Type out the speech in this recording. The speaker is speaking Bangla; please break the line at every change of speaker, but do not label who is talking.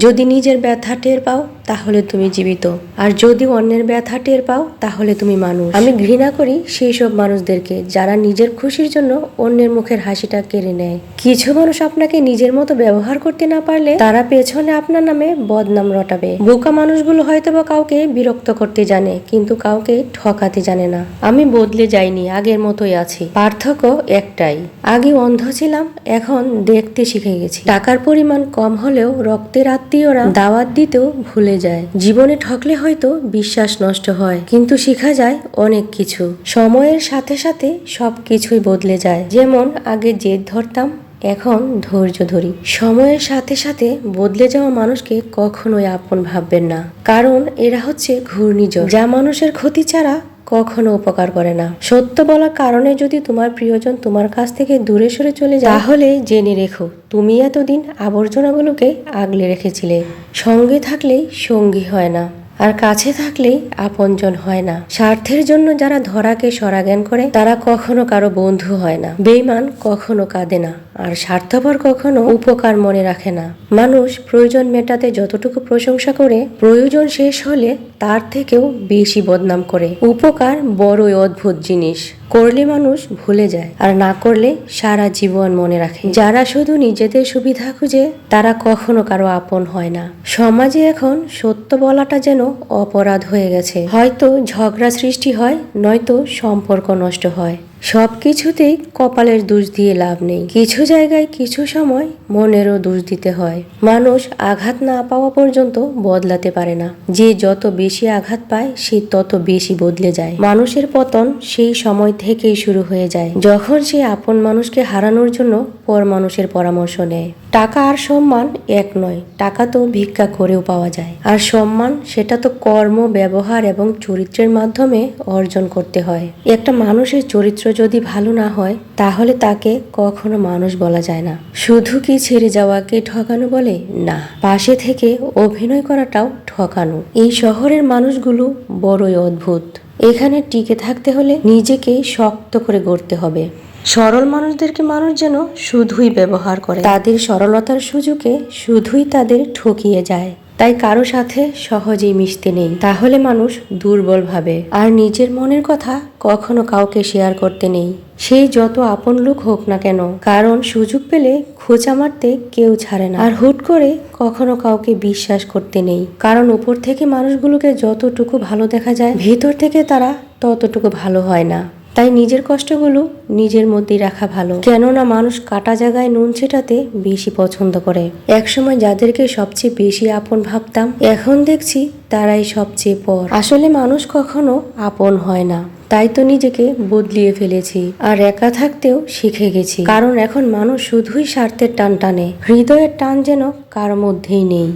যদি নিজের ব্যথা টের পাও তাহলে তুমি জীবিত। আর যদি অন্যের ব্যথা টের পাও, তাহলে তুমি মানুষ। আমি ঘৃণা করি সেই সব মানুষদেরকে, যারা নিজের খুশির জন্য অন্যের মুখের হাসিটা কেড়ে নেয়। কিছু মানুষ আপনাকে নিজের মতো ব্যবহার করতে না পারলে তারা পেছনে আপনার নামে বদনাম রটাবে। বোকা মানুষগুলো হয়তো বা কাউকে বিরক্ত করতে জানে, কিন্তু কাউকে ঠকাতে জানে না। আমি বদলে যাইনি, আগের মতোই আছি। পার্থক্য একটাই। আগে অন্ধ ছিলাম, এখন দেখতে শিখে গেছি। টাকার পরিমাণ কম হলেও রক্তের আত্মীয়রা দাওয়াত দিতেও ভুলে যায়। জীবনে ঠকলে হয়তো বিশ্বাস নষ্ট হয়, কিন্তু শেখা যায় অনেক কিছু। সময়ের সাথে সাথে সব কিছুই বদলে যায়। যেমন, আগে জেদ ধরতাম, এখন ধৈর্য ধরি। সময়ের সাথে সাথে বদলে যাওয়া মানুষকে কখনোই আপন ভাববেন না। কারণ এরা হচ্ছে ঘূর্ণিঝড়। যা মানুষের ক্ষতি ছাড়া কখনো উপকার করে না। সত্য বলার কারণে যদি তোমার প্রিয়জন তোমার কাছ থেকে দূরে সরে চলে যায়, তাহলে জেনে রেখো, তুমি এতদিন আবর্জনাগুলোকে আগলে রেখেছিলে। সঙ্গে থাকলেই সঙ্গী হয় না। আর কাছে থাকলেই আপনজন হয় না। স্বার্থের জন্য যারা ধরাকে সরাজ্ঞান করে, তারা কখনো কারও বন্ধু হয় না। বেইমান কখনো কাঁদে না, আর স্বার্থপর কখনো উপকার মনে রাখে না। মানুষ প্রয়োজন মেটাতে যতটুকু প্রশংসা করে, প্রয়োজন শেষ হলে তার থেকেও বেশি বদনাম করে। উপকার বড়ই অদ্ভুত জিনিস। করলে মানুষ ভুলে যায় আর না করলে সারা জীবন মনে রাখে। যারা শুধু নিজেদের সুবিধা খুঁজে, তারা কখনো কারও আপন হয় না। সমাজে এখন সত্য বলাটা যেন অপরাধ হয়ে গেছে। হয়তো ঝগড়া সৃষ্টি হয়, নয়তো সম্পর্ক নষ্ট হয়। সব কিছুতেই কপালের দোষ দিয়ে লাভ নেই। কিছু জায়গায় কিছু সময় মনেরও দোষ দিতে হয়। মানুষ আঘাত না পাওয়া পর্যন্ত বদলাতে পারে না। যে যত বেশি আঘাত পায়, সে তত বেশি বদলে যায়। মানুষের পতন সেই সময় থেকেই শুরু হয়ে যায়। যখন সে আপন মানুষকে হারানোর জন্য পর মানুষের পরামর্শ নেয়। টাকা আর সম্মান এক নয়, টাকা তো ভিক্ষা করেও পাওয়া যায়। আর সম্মান, সেটা তো কর্ম, ব্যবহার এবং চরিত্রের মাধ্যমে অর্জন করতে হয়। একটা মানুষের চরিত্র যদি ভালো না হয়, তাহলে তাকে কখনো মানুষ বলা যায় না। শুধু কি ছেড়ে যাওয়াকে ঠকানো বলে? না। পাশে থেকে অভিনয় করাটাও ঠকানো। এই শহরের মানুষগুলো বড়ই অদ্ভুত। এখানে টিকে থাকতে হলে নিজেকে শক্ত করে গড়তে হবে। সরল মানুষদেরকে মানুষ যেন শুধুই ব্যবহার করে। তাদের সরলতার সুযোগে শুধুই তাদের ঠকিয়ে যায়। তাই কারও সাথে সহজেই মিশতে নেই। তাহলে মানুষ দুর্বল ভাবে। আর নিজের মনের কথা কখনো কাউকে শেয়ার করতে নেই। সেই যত আপন লোক হোক না কেন, কারণ সুযোগ পেলে খোঁচা মারতে কেউ ছাড়ে না। আর হুট করে কখনো কাউকে বিশ্বাস করতে নেই। কারণ উপর থেকে মানুষগুলোকে যতটুকু ভালো দেখা যায়, ভেতর থেকে তারা ততটুকু ভালো হয় না। তাই নিজের কষ্টগুলো নিজের মধ্যেই রাখা ভালো। কেননা মানুষ কাটা জায়গায় নুন ছেটাতে বেশি পছন্দ করে। একসময় যাদেরকে সবচেয়ে বেশি আপন ভাবতাম, এখন দেখছি তারাই সবচেয়ে পর। আসলে মানুষ কখনো আপন হয় না। তাই তো নিজেকে বদলিয়ে ফেলেছি আর একা থাকতেও শিখে গেছি। কারণ এখন মানুষ শুধুই স্বার্থের টান টানে। হৃদয়ের টান যেন কার মধ্যেই নেই।